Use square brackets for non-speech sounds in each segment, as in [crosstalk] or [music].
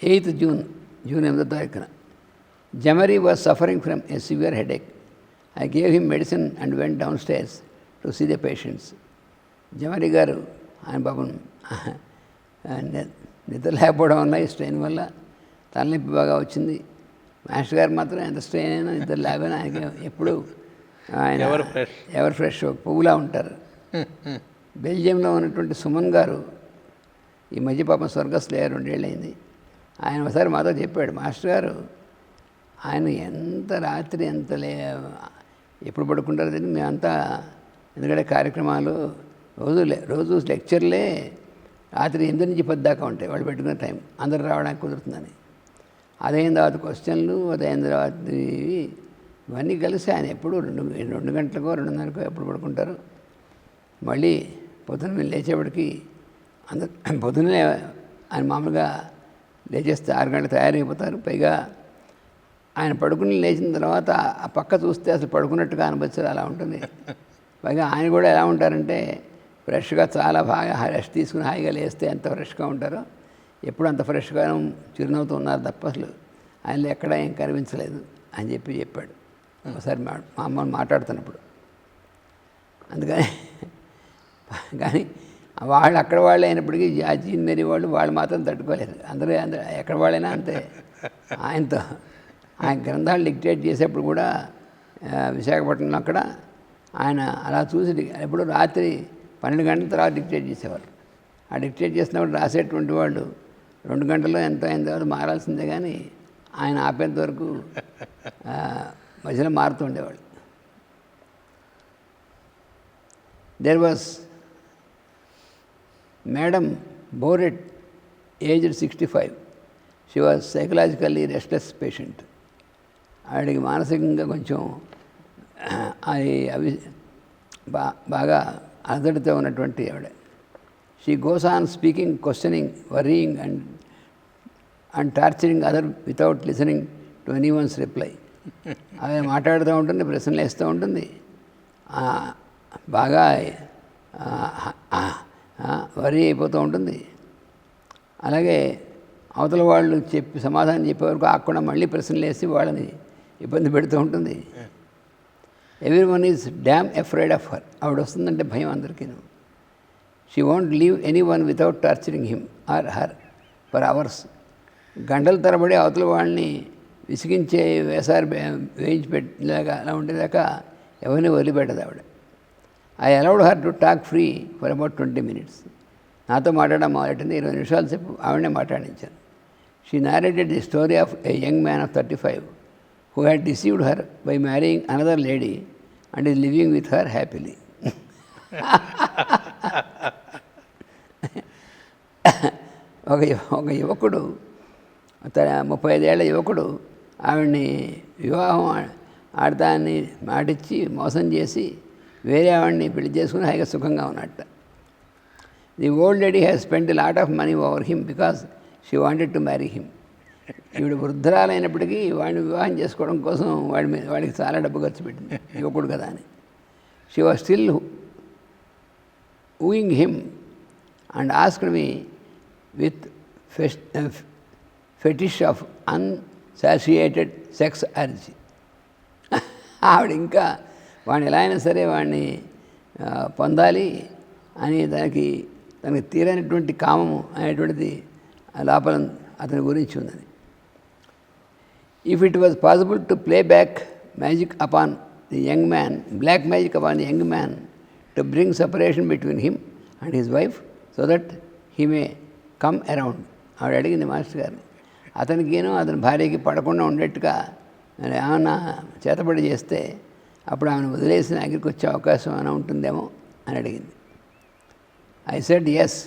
Eighth June June ఎనిమిదో తారీఖున. Jamari was suffering from a severe headache I gave him medicine and went downstairs to see the patients Jamari గారు ఆయన పాపం నిద్ర లేకపోవడం వల్ల ఈ స్ట్రెయిన్ వల్ల తలనొప్పి బాగా వచ్చింది. మాస్టర్ గారు మాత్రం ఎంత స్ట్రెయిన్ అయినా నిద్ర లేకపోయినా ఆయనకి ఎప్పుడు ఆయన ఎవరు ఫ్రెష్ ఒక పువ్వులా ఉంటారు. [laughs] బెల్జియంలో ఉన్నటువంటి సుమన్ గారు ఈ మధ్య పాపం స్వర్గస్థులయ్యారు రెండేళ్ళైంది ఆయన ఒకసారి మాతో చెప్పాడు మాస్టర్ గారు ఆయన ఎంత రాత్రి ఎంత లే ఎప్పుడు పడుకుంటారు తెలియదు మేమంతా ఎందుకంటే కార్యక్రమాలు రోజు లే రోజు లెక్చర్లే రాత్రి ఎనిమిది నుంచి పది దాకా ఉంటాయి వాళ్ళు పెట్టుకున్న టైం అందరు రావడానికి కుదురుతుందని. అదైన తర్వాత క్వశ్చన్లు అదైన తర్వాత ఇవి ఇవన్నీ కలిసి ఆయన ఎప్పుడు రెండు రెండు గంటలకో రెండున్నరకో ఎప్పుడు పడుకుంటారు? మళ్ళీ పొద్దున్న లేచేపటికి అందరు పొద్దున్నే ఆయన మామూలుగా లేచేస్తే ఆరు గంటలు తయారైపోతారు. పైగా ఆయన పడుకుని లేచిన తర్వాత ఆ పక్క చూస్తే అసలు పడుకున్నట్టుగా అనిపించదు. అలా ఉంటుంది. పైగా ఆయన కూడా ఎలా ఉంటారంటే ఫ్రెష్గా చాలా బాగా రెస్ట్ తీసుకుని హాయిగా లేస్తే ఎంత ఫ్రెష్గా ఉంటారో ఎప్పుడు అంత ఫ్రెష్గా చిరునవ్వుతూ ఉన్నారు తప్ప అసలు ఆయనలో ఎక్కడ ఏం కనిపించలేదు అని చెప్పి చెప్పాడు. ఒకసారి మా మా మాట్లాడుతున్నప్పుడు. అందుకని కానీ వాళ్ళు అక్కడ వాళ్ళు అయినప్పటికీ జార్జి మేరీ వాళ్ళు వాళ్ళు మాత్రం తట్టుకోలేదు. అందరూ అందరూ ఎక్కడ వాళ్ళైనా అంతే. ఆయనతో ఆయన గ్రంథాలు డిక్టేట్ చేసేప్పుడు కూడా విశాఖపట్నంలో అక్కడ ఆయన అలా చూసి ఎప్పుడు రాత్రి పన్నెండు గంటల తర్వాత డిక్టేట్ చేసేవారు ఆ డిక్టేట్ చేసినప్పుడు రాసేటువంటి వాళ్ళు రెండు గంటల్లో ఎంతో అయిన తర్వాత మారాల్సిందే కానీ ఆయన ఆపేంత వరకు మధ్యలో మారుతూ ఉండేవాళ్ళు. Was madam Borret aged sixty five she was psychologically restless patient ఆవిడకి మానసికంగా కొంచెం అది అవి బా బాగా అలజడితో ఉన్నటువంటి ఆవిడ. She goes on speaking questioning worrying and and torturing other without listening to anyone's reply అదే మాట్లాడుతూ ఉంటుంది ప్రశ్నలు వేస్తూ ఉంటుంది. బాగా వరి అయిపోతూ ఉంటుంది. అలాగే అవతల వాళ్ళు చెప్పి సమాధానం చెప్పే వరకు ఆకుండా మళ్ళీ ప్రశ్నలు వేసి వాళ్ళని ఇబ్బంది పెడుతూ ఉంటుంది. Everyone is damn afraid of her ఆవిడ వస్తుందంటే భయం అందరికీ she want leave anyone without torturing him or her for hours గంటల తరబడి అవతల వాళ్ళని విసిగించే వేసారి వేయించి పెట్టేలాగా అలా ఉండేదాకా ఎవరిని వదిలిపెట్టదు ఆవిడ. I allowed her to talk free for about twenty minutes నాతో మాట్లాడడం మొదలెట్టింది ఇరవై నిమిషాలు సేపు ఆవిడనే మాట్లాడించాను. She narrated the story of a young man of thirty five who had deceived her by marrying another lady and is living with her happily ఒక ఒక యువకుడు తన ముప్పై ఐదేళ్ళ యువకుడు ఆవిడ్ని వివాహం ఆ- ఆడతాన్ని మాటిచ్చి మోసం చేసి వేరే వాడిని పెళ్ళి చేసుకుని హాయిగా సుఖంగా ఉన్నట్ట. The old lady has spend lot of money over him because she wanted to marry him ఈవిడ వృద్ధురాలైనప్పటికీ వాడిని వివాహం చేసుకోవడం కోసం వాడి మీద వాడికి చాలా డబ్బు ఖర్చు పెట్టింది. యువకుడు కదా అని. She was still wooing him and asked me with fetish of fetish sex urge [laughs] ఆవిడ ఇంకా వాడిని ఎలా అయినా సరే వాడిని పొందాలి అని దానికి తనకి తీరైనటువంటి కామము అనేటువంటిది లోపల అతని గురించి ఉందని if it was possible to play back magic upon the young man black magic upon the young man to bring separation between him and his wife so that he may come around ఆవిడ అడిగింది master గారు అతనికేనో అతని భార్యకి పడకుండా ఉండేట్టుగా ఏమన్నా చేతపడి చేస్తే అప్పుడు ఆమెను వదిలేసి నా దగ్గరికి వచ్చే అవకాశం ఏమైనా ఉంటుందేమో అని అడిగింది. I said yes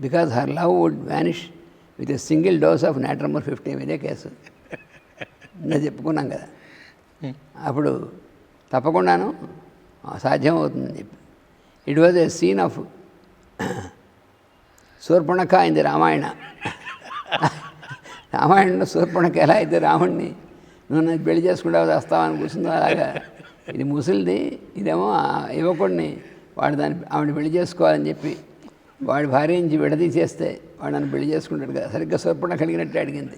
because her love would vanish with a single dose of natrum mur fifty ఇదే కేసు. నేను చెప్పుకున్నాం కదా. అప్పుడు తప్పకుండాను సాధ్యం అవుతుందని చెప్పి. It was a scene of Shurpanakha అయింది రామాయణ. రామాయణంలో శూర్పణఖ ఎలా అయితే రాముడిని నువ్వు నన్ను పెళ్ళి చేసుకుంటావు వస్తావని కూర్చుందో అలాగా. ఇది ముసలిది ఇదేమో యువకుడిని వాడు దాన్ని ఆవిడ పెళ్ళి చేసుకోవాలని చెప్పి వాడి భార్య నుంచి విడదీసేస్తే వాడు నన్ను పెళ్ళి చేసుకుంటాడు కదా. సరిగ్గా స్వర్పణ కలిగినట్టు అడిగింది.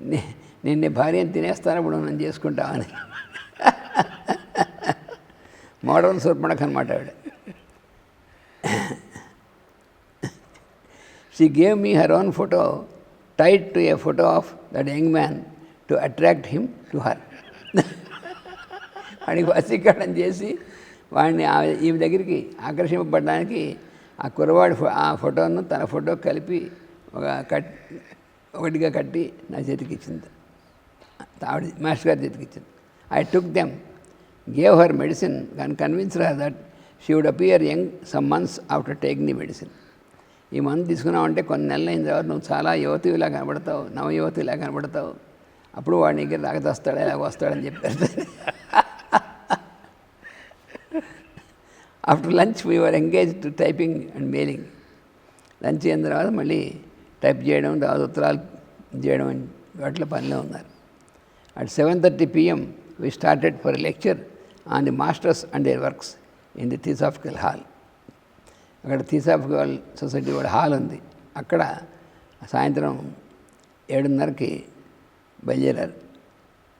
నే- నేను నీ భార్యను తినేస్తాను ఇప్పుడు నన్ను చేసుకుంటావని. మోడర్న్ శూర్పణఖ అనమాట ఆవిడ. She gave me her own photo tied to a photo of that young man to attract him to her వాడికి వశీకరణం చేసి వాడిని ఈమె దగ్గరికి ఆకర్షింపబడడానికి ఆ కుర్రవాడి ఫో- ఆ ఫోటోను తన ఫోటో కలిపి ఒక కట్ ఒకటిగా కట్టి నా చేతికి ఇచ్చింది. ఆవిడ మాస్టర్ గారి చేతికి ఇచ్చింది. I took them gave her medicine కానీ convince her that she would appear young some months after taking the medicine ఈ మందు తీసుకున్నామంటే కొన్ని నెలలు అయిన తర్వాత నువ్వు చాలా యువతిలా కనబడతావు నవ యువతిలా కనబడతావు. అప్పుడు వాడి దగ్గర తెస్తాడు ఎలాగ వస్తాడని చెప్పారు. After lunch we are engage to typing and mailing lunch అయిన తర్వాత మళ్ళీ టైప్ చేయడం తర్వాత ఉత్తరాలు చేయడం అని వాటిలో పనిలో ఉన్నారు. At seven thirty PM we started for lecture on the masters and their works in the theosophical hall అక్కడ థిసాఫికల్ సొసైటీ వాడి హాల్ ఉంది. అక్కడ సాయంత్రం ఏడున్నరకి బయలుదేరారు.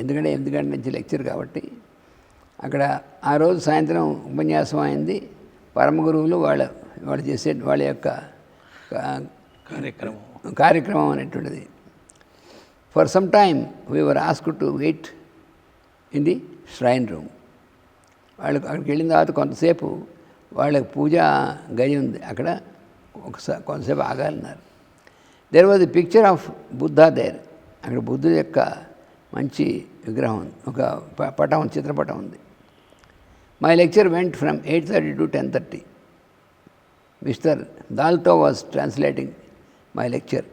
ఎందుకంటే ఎనిమిది గంటల నుంచి లెక్చర్ కాబట్టి అక్కడ ఆ రోజు సాయంత్రం ఉపన్యాసం అయింది. పరమ గురువులు వాళ్ళ వాళ్ళు చేసే వాళ్ళ యొక్క కార్యక్రమం. కార్యక్రమం అనేటువంటిది. For some time we are ask to wait in the shrine room వాళ్ళు అక్కడికి వెళ్ళిన తర్వాత కొంతసేపు వాళ్ళకి పూజా గది ఉంది. అక్కడ ఒకసారి కొంతసేపు ఆగాలన్నారు. There was the picture of Buddha there అక్కడ బుద్ధుడి యొక్క మంచి విగ్రహం ఉంది. ఒక ప- పటం చిత్రపటం ఉంది. My lecture went from eight thirty to ten thirty mister Dalto was translating my lecture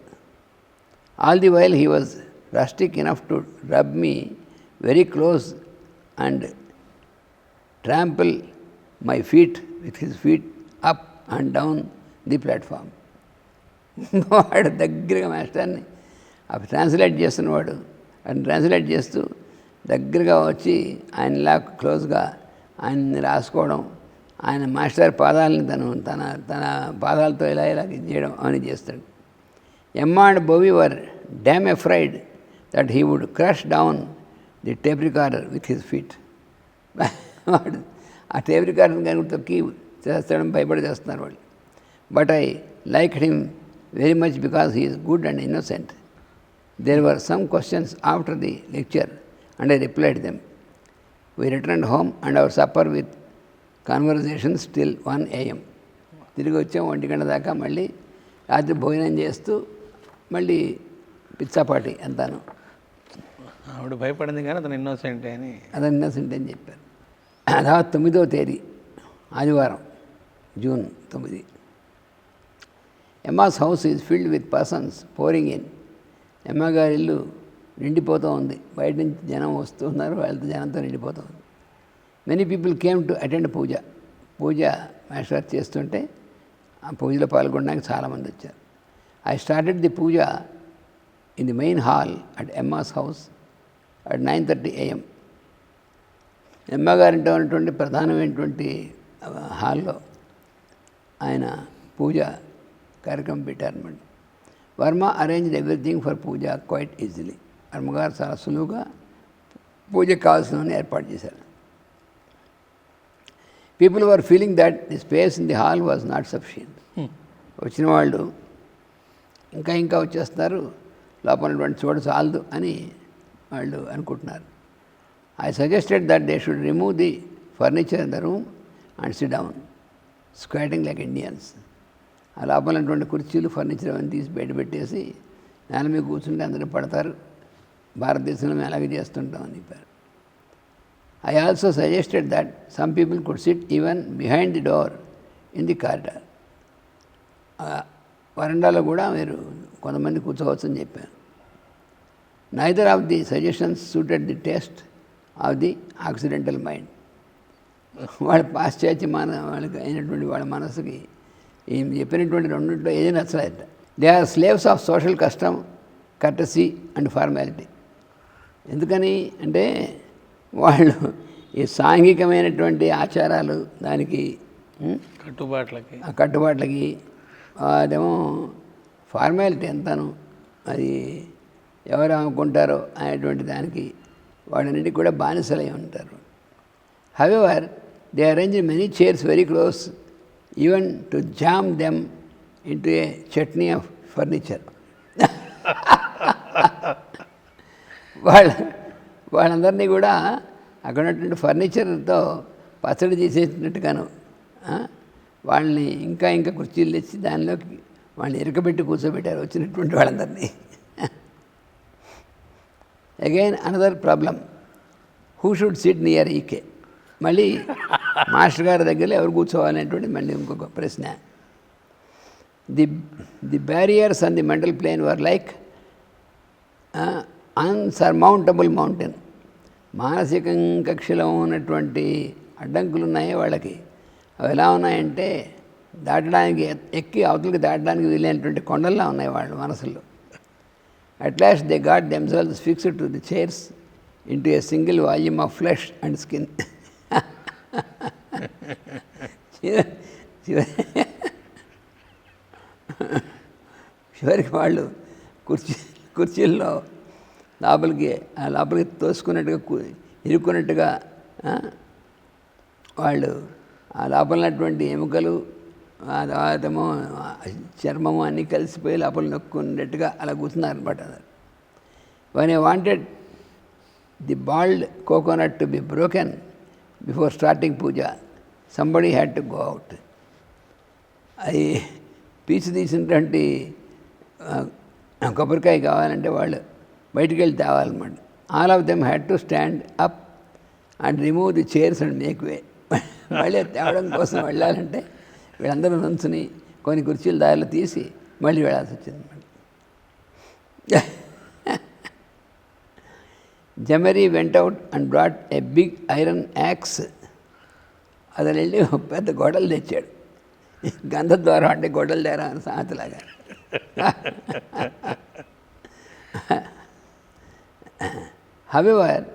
all the while he was rustic enough to rub me very close and trample my feet with his feet up and down the platform వాడు దగ్గరగా మాస్టర్ని అవి translate చేస్తున్నవాడు. అని translate చేస్తూ దగ్గరగా వచ్చి ఆయనలా క్లోజ్గా ఆయన్ని రాసుకోవడం ఆయన మాస్టర్ పాదాలని తను తన తన పాదాలతో ఇలా ఇలా ఇది చేయడం అని చేస్తాడు. Emma and Bovi were damn afraid that he would crush down the tape recorder with his feet. వాడు ఆ టేప్ రికార్డర్ కానీ తొక్కి చేస్తాడని భయపడి చేస్తున్నారు వాళ్ళు. But I like him very much because he is good and innocent. There were some questions after the lecture and I replied them we return home and our supper with conversation still one AM తిరిగి వచ్చాం ఒంటి గంట దాకా మళ్ళీ రాత్రి భోజనం చేస్తూ మళ్ళీ పిచ్చాపాటి అంతాను. ఆవిడ భయపడింది కానీ అతను ఇన్నోసెంట్ అని. అదని ఇన్నోసెంట్ అని చెప్పారు. తర్వాత తొమ్మిదవ తేదీ ఆదివారం జూన్ తొమ్మిది. Emma's house is filled with persons pouring in Emma గారి ఇల్లు నిండిపోతూ ఉంది. బయట నుంచి జనం వస్తున్నారు వాళ్ళతో జనంతో నిండిపోతూ ఉంది. Many people came to attend puja. Puja master చేస్తుంటే ఆ పూజలో పాల్గొనడానికి చాలామంది వచ్చారు. I started the puja in the main hall at Emma's house at nine thirty AM ఎమ్మగారింటో ఉన్నటువంటి ప్రధానమైనటువంటి హాల్లో ఆయన పూజ కార్యక్రమం పెట్టారనమాట Varma arranged everything for puja quite easily వర్మగారు చాలా సులువుగా పూజకు కావాల్సినవన్నీ ఏర్పాటు చేశారు. People were feeling that the space in the hall was not sufficient వచ్చిన వాళ్ళు ఇంకా ఇంకా వచ్చేస్తున్నారు లోపల ఉన్నటువంటి చోట చాలదు అని వాళ్ళు అనుకుంటున్నారు. I suggested that they should remove the furniture in the room and sit down squatting like Indians ఆ లోపలటువంటి కుర్చీలు ఫర్నిచర్ అవన్నీ తీసి బయట పెట్టేసి నేల మీద కూర్చుంటే అందరూ పడతారు. భారతదేశంలో మేము అలాగే చేస్తుంటాం అని చెప్పారు. I also suggested that some people could sit even behind the door in the corridor వరండాలో కూడా మీరు కొంతమంది కూర్చోవచ్చని చెప్పాను neither of the suggestions suited the taste of the occidental mind వాళ్ళ పాశ్చాత్య మన వాళ్ళకి అయినటువంటి వాళ్ళ మనసుకి ఈయన చెప్పినటువంటి రెండింటిలో ఏది నచ్చలేదు. They are slaves of social custom courtesy and formality ఎందుకని అంటే వాళ్ళు ఈ సాంఘికమైనటువంటి ఆచారాలు దానికి కట్టుబాట్లకి. ఆ కట్టుబాట్లకి అదేమో ఫార్మాలిటీ ఎంతను అది ఎవరు అనుకుంటారో అనేటువంటి దానికి వాడన్నిటికి కూడా బానిసలై ఉంటారు. However they arrange many chairs very close even to jam them into a chutney of furniture వాళ్ళ వాళ్ళందరినీ కూడా అక్కడ ఉన్నటువంటి ఫర్నిచర్తో పచ్చడి చేసేసినట్టుగాను వాళ్ళని ఇంకా ఇంకా కుర్చీలు తెచ్చి దానిలోకి వాళ్ళని ఇరకబెట్టి కూర్చోబెట్టారు వచ్చినటువంటి వాళ్ళందరినీ. Again another problem who should sit near EK మళ్ళీ మాస్టర్ గారి దగ్గర ఎవరు కూర్చోవాలనేటువంటి మళ్ళీ ఇంకొక ప్రశ్న. The the barriers and the mental plane were like unsurmountable mountain మానసిక కక్షలో ఉన్నటువంటి అడ్డంకులు ఉన్నాయి వాళ్ళకి. అవి ఎలా ఉన్నాయంటే దాటడానికి ఎత్- ఎక్కి అవతలకి దాటడానికి వీలైనటువంటి కొండల్లా ఉన్నాయి వాళ్ళ మనసులో at last they got themselves fixed to the chairs into a single volume of flesh and skin చివరికి వాళ్ళు కుర్చీ కుర్చీల్లో లోపలికి ఆ లోపలికి తోసుకున్నట్టుగా ఇరుక్కున్నట్టుగా వాళ్ళు ఆ లోపల ఉన్నటువంటి ఎముకలు ఆ తర్వాతము చర్మము అన్నీ కలిసిపోయి లోపల నొక్కున్నట్టుగా అలా కూర్చున్నారు అనమాట one I wanted the bald coconut to be broken before starting puja somebody had to go out అది పీచు తీసినటువంటి కొబ్బరికాయ కావాలంటే వాళ్ళు బయటికి వెళ్ళి తేవాలన్నమాట. All of them had to stand up and remove the chairs and make way మళ్ళీ తేవడం కోసం వెళ్ళాలంటే వీళ్ళందరూ నుంచుని కొన్ని కుర్చీల దారిలో తీసి మళ్ళీ వెళ్ళాల్సి వచ్చింది Jamari went out and brought a big iron axe అతను వెళ్ళి ఒక పెద్ద గొడవలు తెచ్చాడు. గంధద్వారం అంటే గొడవలు తేరా అని సామెతలాగా however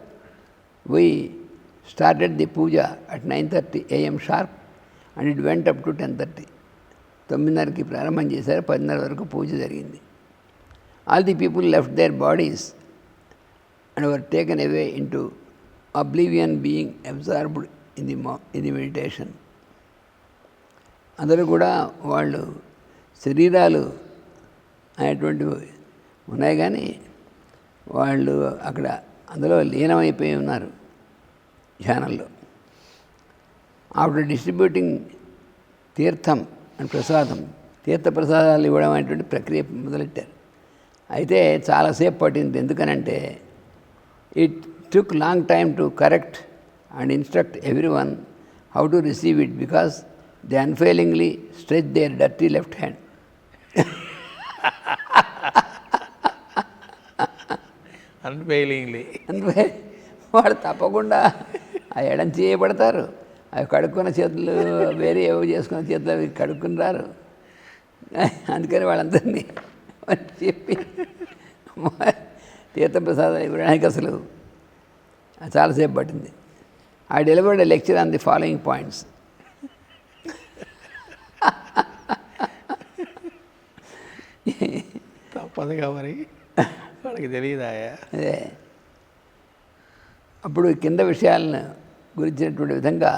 we started the puja at nine thirty AM sharp and it went up to ten thirty తొమ్మిదిన్నరకి ప్రారంభం చేశారు పదిన్నర వరకు పూజ జరిగింది. All the people left their bodies and were taken away in to oblivion being absorbed ఇది మా in meditation అందరూ కూడా వాళ్ళు శరీరాలు అనేటువంటివి ఉన్నాయి కానీ వాళ్ళు అక్కడ అందులో లీనమైపోయి ఉన్నారు ధ్యానంలో. ఆఫ్టర్ డిస్ట్రిబ్యూటింగ్ తీర్థం అండ్ ప్రసాదం తీర్థ ప్రసాదాలు ఇవ్వడం అనేటువంటి ప్రక్రియ మొదలెట్టారు. అయితే చాలాసేపు పట్టింది. ఎందుకనంటే it took long time to correct and instruct everyone how to receive it because they unfailingly stretch their dirty left hand unfailingly అందుకే వాడు తప్పకుండా ఆ ఎడం చేయబడతారు అవి కడుక్కున్న చేతులు వేరే ఏవో చేసుకున్న చేతులు అవి కడుక్కుని రారు. అందుకని వాళ్ళందరినీ అని చెప్పి తీర్థప్రసాదం ఇవ్వడానికి అసలు చాలాసేపు పట్టింది. I delivered a lecture on the following points తప్పదుగా మరి. వాళ్ళకి తెలియదాయా అదే. అప్పుడు కింద విషయాలను గురించినటువంటి విధంగా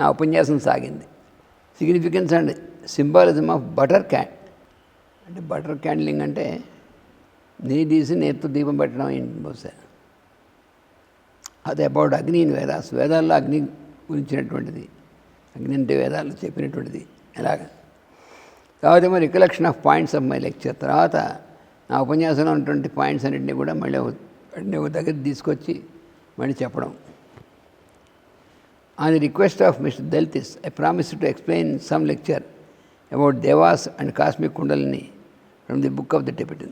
నా ఉపన్యాసం సాగింది. Significance and symbolism of butter can అంటే బటర్ క్యాండ్లింగ్ అంటే నెయ్యి తీసి నేతితో దీపం పెట్టడం బహుశా? అది అబౌట్ అగ్ని ఇన్ వేదాస్ వేదాల్లో అగ్ని గురించినటువంటిది అగ్ని అంటే వేదాల్లో చెప్పినటువంటిది ఎలాగా కాబట్టి మరి recollection of points of my lecture తర్వాత నా ఉపన్యాసంలో ఉన్నటువంటి పాయింట్స్ అన్నింటినీ కూడా మళ్ళీ ఒక- ఒక దగ్గర తీసుకొచ్చి మళ్ళీ చెప్పడం on the request of mister Dilthis I promise to explain some lecture about devas and cosmic kundalini from the book of the Tibetan.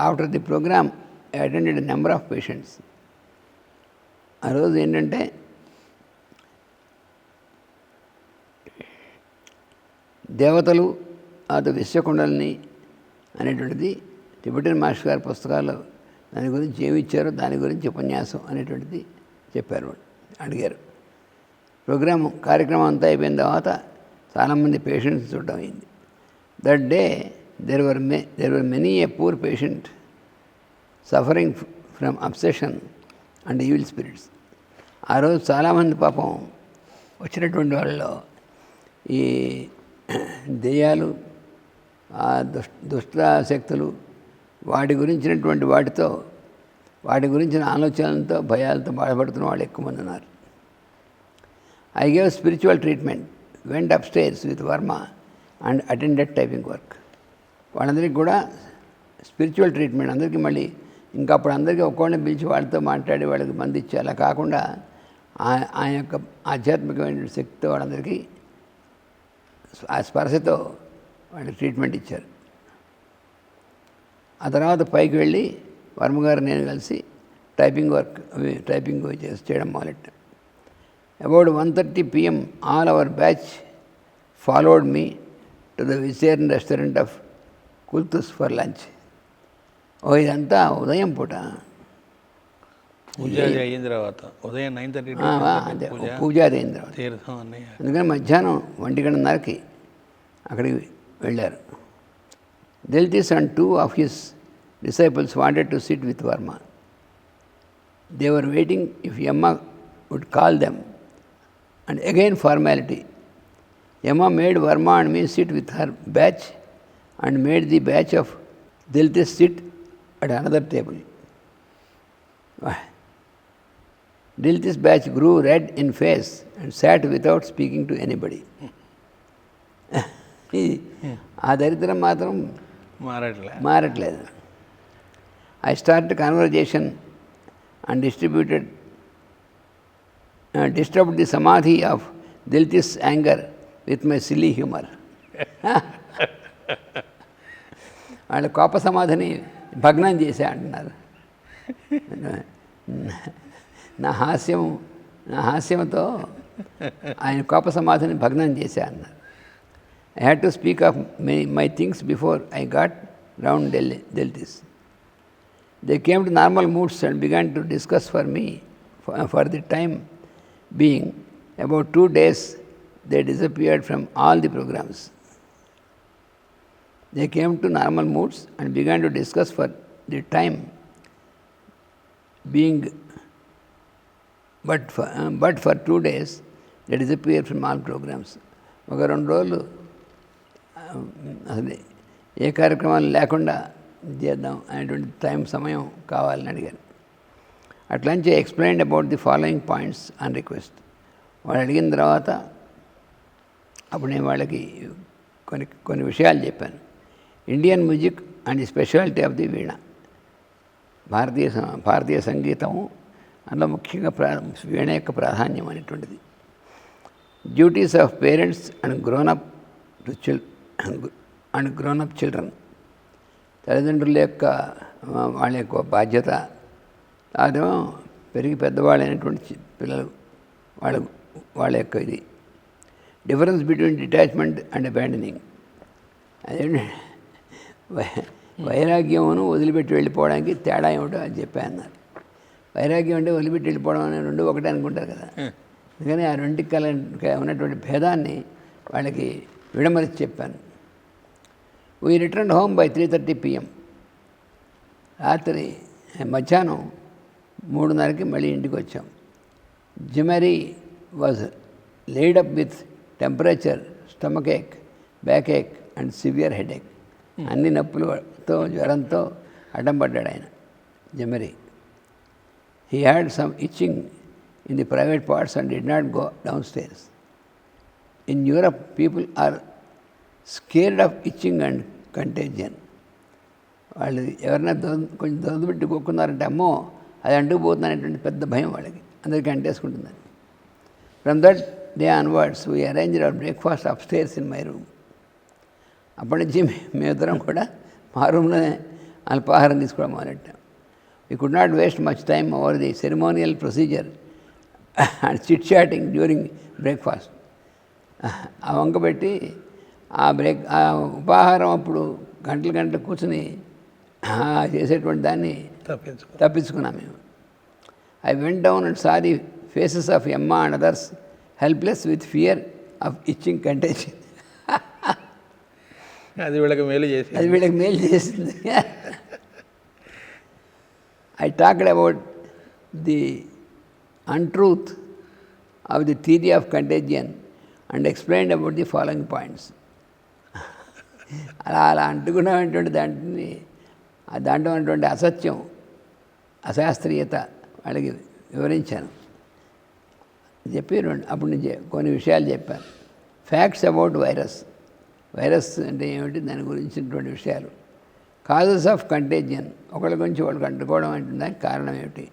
After the programme I attended number of patients. ఆ రోజు ఏంటంటే దేవతలు అటు విశ్వకుండలిని అనేటువంటిది Tibetan master గారి పుస్తకాల్లో దాని గురించి ఏమి ఇచ్చారో దాని గురించి ఉపన్యాసం అనేటువంటిది చెప్పారు అడిగారు. ప్రోగ్రామ్ కార్యక్రమం అంతా అయిపోయిన తర్వాత చాలామంది పేషెంట్స్ చూడడం అయింది. That day there were may there were many a poor patient suffering from obsession and evil spirits. ఆ రోజు చాలామంది పాపం వచ్చినటువంటి వాళ్ళలో ఈ దెయ్యాలు ఆ దుష్ దుష్ట శక్తులు వాటి గురించినటువంటి వాటితో వాటి గురించిన ఆలోచనలతో భయాలతో బాధపడుతున్న వాళ్ళు ఎక్కువ మంది ఉన్నారు. I gave spiritual treatment went up stairs with Varma and attended typing work వాళ్ళందరికీ కూడా స్పిరిచువల్ ట్రీట్మెంట్ అందరికీ మళ్ళీ ఇంకా అప్పుడు అందరికీ ఒక్కొక్కడిని పిలిచి వాళ్ళతో మాట్లాడి వాళ్ళకి మంది ఇచ్చి అలా కాకుండా ఆ- ఆయన యొక్క ఆధ్యాత్మికమైన శక్తితో వాళ్ళందరికీ ఆ స్పర్శతో వాళ్ళకి ట్రీట్మెంట్ ఇచ్చారు. ఆ తర్వాత పైకి వెళ్ళి వర్మ గారు నేను కలిసి టైపింగ్ వర్క్ అవి టైపింగ్ చేసి చేయడం మొదలెట్టాం. About one thirty PM all our batch followed me to the Visern restaurant of Kultus for lunch. ఓ ఇదంతా ఉదయం పూట పూజ అది అయిన తర్వాత ఉదయం నైన్ థర్టీ ఆ, ఆ, అదే పూజ పూజ అయిన తర్వాత తీర్థం అన్నీ అందుకని మధ్యాహ్నం ఒంటి గంటన్నరకి అక్కడికి వెళ్ళారు Dilthis and two of his disciples wanted to sit with Varma they were waiting if Emma would call them and again formality Emma made Varma and me sit with her batch and made the batch of Dilthis sit at another table Dilthis batch grew red in face and sat without speaking to anybody. ఇది ఆ దరిద్రం మాత్రం మారట్లే మారట్లేదు I start conversation and distributed disturb the samadhi of Dilthis anger with my silly humour వాళ్ళ కోప సమాధిని భగ్నం చేశా అంటున్నారు. నా హాస్యం నా హాస్యంతో ఆయన కోప సమాధిని భగ్నం చేశా అన్నారు. I had to speak of my my things before I got round Del Dilthis they came to normal moods and began to discuss for me for the time being about two days they disappeared from all the programmes they came to normal moods and began to discuss for the time being but for but for two days days they from all programmes ఒక రెండు రోజులు అది ఏ కార్యక్రమాలు లేకుండా చేద్దాం అనేటువంటి time సమయం కావాలని అడిగాను అట్లంచి explain about the following points on request వాళ్ళు అడిగిన తర్వాత అప్పుడు నేను వాళ్ళకి కొన్ని కొన్ని విషయాలు చెప్పాను. Indian music and speciality of the veena భారతీయ భారతీయ సంగీతం అందులో ముఖ్యంగా ప్రా వీణ యొక్క ప్రాధాన్యం అనేటువంటిది. Duties of parents and grown up to child and grown up children తల్లిదండ్రుల యొక్క వాళ్ళ యొక్క బాధ్యత. అదేమో పెరిగి పెద్దవాళ్ళైనటువంటి పిల్లలు వాళ్ళ వాళ్ళ యొక్క ఇది. Difference between detachment and abandoning అదేంటి? వైరాగ్యమును వదిలిపెట్టి వెళ్ళిపోవడానికి తేడా ఏమిటో అని చెప్పా అన్నారు. వైరాగ్యం అంటే వదిలిపెట్టి వెళ్ళిపోవడం అనే రెండు ఒకటే అనుకుంటారు కదా. అందుకని ఆ రెండుకి కల ఉన్నటువంటి భేదాన్ని వాళ్ళకి విడమరిచి చెప్పాను. We return home by three thirty PM రాత్రి మధ్యాహ్నం మూడున్నరకి మళ్ళీ ఇంటికి వచ్చాం. Zimmery was laid up with temperature stomach ache back ache and severe head ache అన్ని నొప్పులతో జ్వరంతో అడ్డంపడ్డాడు ఆయన. Zimmery. He had some itching in the private parts and did not go down stairs in Europe people are scared of itching and contagion వాళ్ళు ఎవరైనా దొ కొంచెం దొంగపెట్టి కొక్కున్నారంటే అమ్మో అది అంటుకుపోతుందనేటువంటి పెద్ద భయం వాళ్ళకి. అందరికీ అంటేసుకుంటుందని from that day onwards we arrange our breakfast up stairs in my room అప్పటి నుంచి మేమిద్దరం కూడా మా రూమ్లోనే అల్పాహారం తీసుకోవడం మొదలెట్టాం. We could not waste much time over the ceremonial procedure and chit chatting during breakfast ఆ వంక పెట్టి ఆ బ్రేక్ ఆ ఉపాహారం అప్పుడు గంటలు గంటలు కూర్చుని చేసేటువంటి దాన్ని తప్పించుకో తప్పించుకున్నాం మేము. I went down and saw the faces of Emma and others helpless with fear of itching contagion అది వీళ్ళకి మేలు చేసి అది వీళ్ళకి మేలు చేసింది. I talked about the untruth of the theory of contagion and explained about the following points అలా అలా అంటుకున్నటువంటి దాంట్ని దాంట్లో ఉన్నటువంటి అసత్యం అశాస్త్రీయత వాళ్ళకి వివరించాను. చెప్పి రెండు అప్పుడు నుంచి కొన్ని విషయాలు చెప్పాను. ఫ్యాక్ట్స్ అబౌట్ వైరస్ వైరస్ అంటే ఏమిటి? దాని గురించినటువంటి విషయాలు. Causes of contagion. ఒకళ్ళ గురించి వాళ్ళకి అంటుకోవడం అంటే దానికి కారణం ఏమిటి?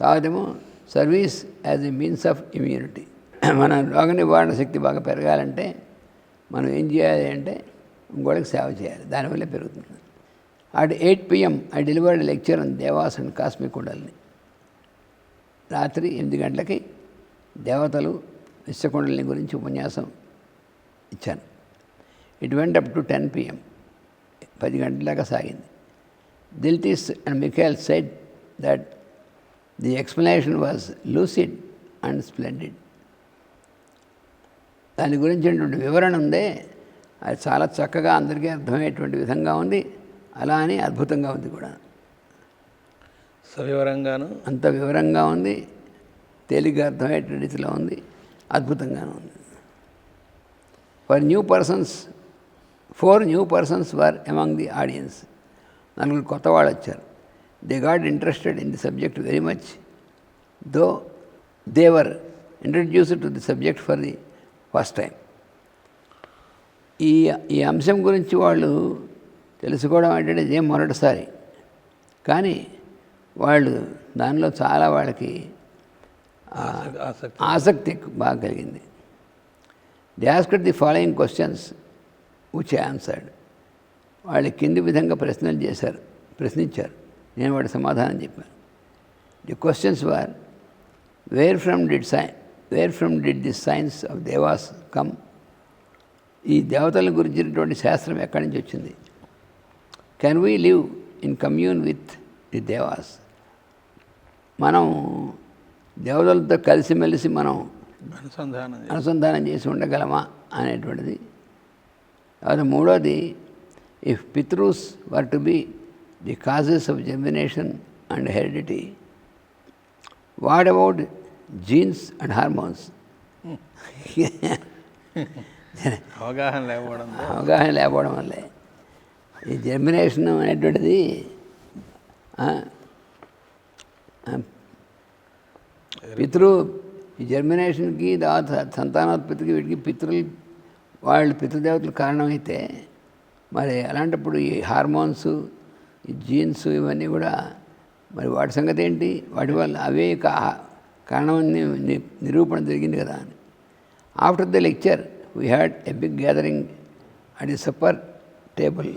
తర్వాతేమో service as a means of immunity. మన రోగ నివారణ శక్తి బాగా పెరగాలంటే మనం ఏం చేయాలి అంటే ఇంకోళ్ళకి సేవ చేయాలి. దానివల్ల పెరుగుతుంది. At eight PM I delivered lecture on devas and cosmic kundalini. రాత్రి ఎనిమిది గంటలకి దేవతలు విశ్వకుండలిని గురించి ఉపన్యాసం ఇచ్చాను. It went up to ten PM పది గంటల దాకా సాగింది. Dilthis and Michael said that the explanation was lucid and splendid దాని గురించినటువంటి వివరణ ఉందే అది చాలా చక్కగా అందరికీ అర్థమయ్యేటువంటి విధంగా ఉంది అలా అని అద్భుతంగా ఉంది కూడా. సవివరంగాను? అంత వివరంగా ఉంది తేలిగ్గా అర్థమయ్యే రీతిలో ఉంది అద్భుతంగాను ఉంది. Four new persons four new persons were among the audience నలుగురు కొత్త వాళ్ళు వచ్చారు they got interested in the subject very much though they were introduced to the subject for the first time ఈ ఈ అంశం గురించి వాళ్ళు తెలుసుకోవడం అంటే ఇదేం మొదటిసారి. కానీ వాళ్ళు దానిలో చాలా వాళ్ళకి ఆసక్తి- ఆసక్తి. ఆసక్తి ఎక్కువ బాగా కలిగింది. They asked the following questions which answered. వాళ్ళు కింది విధంగా ప్రశ్నలు చేశారు ప్రశ్నించారు. నేను వాడి సమాధానం చెప్పాను. The questions were where from did sci where from did the science of devas come ఈ దేవతల గురించినటువంటి శాస్త్రం ఎక్కడి నుంచి వచ్చింది? Can we live in commune with the devas మనం దేవతలతో కలిసిమెలిసి మనం అనుసంధానం అనుసంధానం చేసి ఉండగలమా అనేటువంటిది అది మూడోది if pitrs were to be the causes of germination and heredity what about genes and hormones అవగాహన లేకపోవడం అవగాహన లేకపోవడం వల్లే. ఈ జర్మినేషన్ అనేటువంటిది పితృ ఈ జర్మినేషన్కి తర్వాత సంతానోత్పత్తికి వీటికి పితృలు వాళ్ళు పితృదేవతలు కారణమైతే మరి అలాంటప్పుడు ఈ హార్మోన్స్ ఈ జీన్స్ ఇవన్నీ కూడా మరి వాటి సంగతి ఏంటి? వాటి వల్ల అవే కా కారణమని ని- నిరూపణ జరిగింది కదా అని. After the lecture we had a big gathering at the supper table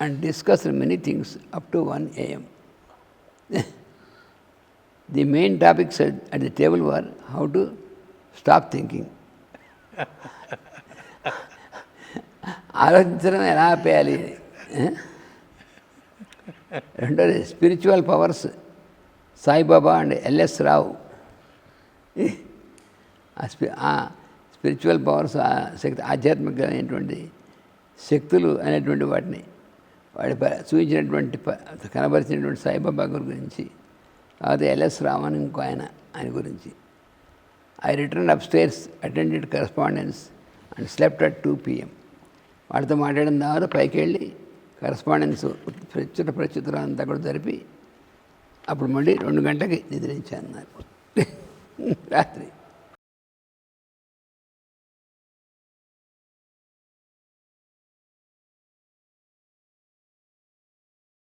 and discuss many things up to one AM the main topics at the table were how to stop thinking ఆలోచించడం ఎలా ఆపేయాలి? రెండోది spiritual powers Saibaba and LS Rao. ఆ స్పి spiritual powers ఆ శక్తి ఆధ్యాత్మికమైనటువంటి శక్తులు అనేటువంటి వాటిని వాడి ప ప కనబరిచినటువంటి సాయిబాబా గారి గురించి తర్వాత ఎల్ఎస్ రామన్ ఇంకో ఆయన ఆయన గురించి. I return up stairs attended correspondence and slept at two PM వాళ్ళతో మాట్లాడిన తర్వాత పైకి వెళ్ళి కరస్పాండెన్స్ ప్రచుర ప్రచురం అంతా కూడా జరిపి అప్పుడు మళ్ళీ రెండు గంటలకి నిద్రించాను నాకు. [laughs] రాత్రి.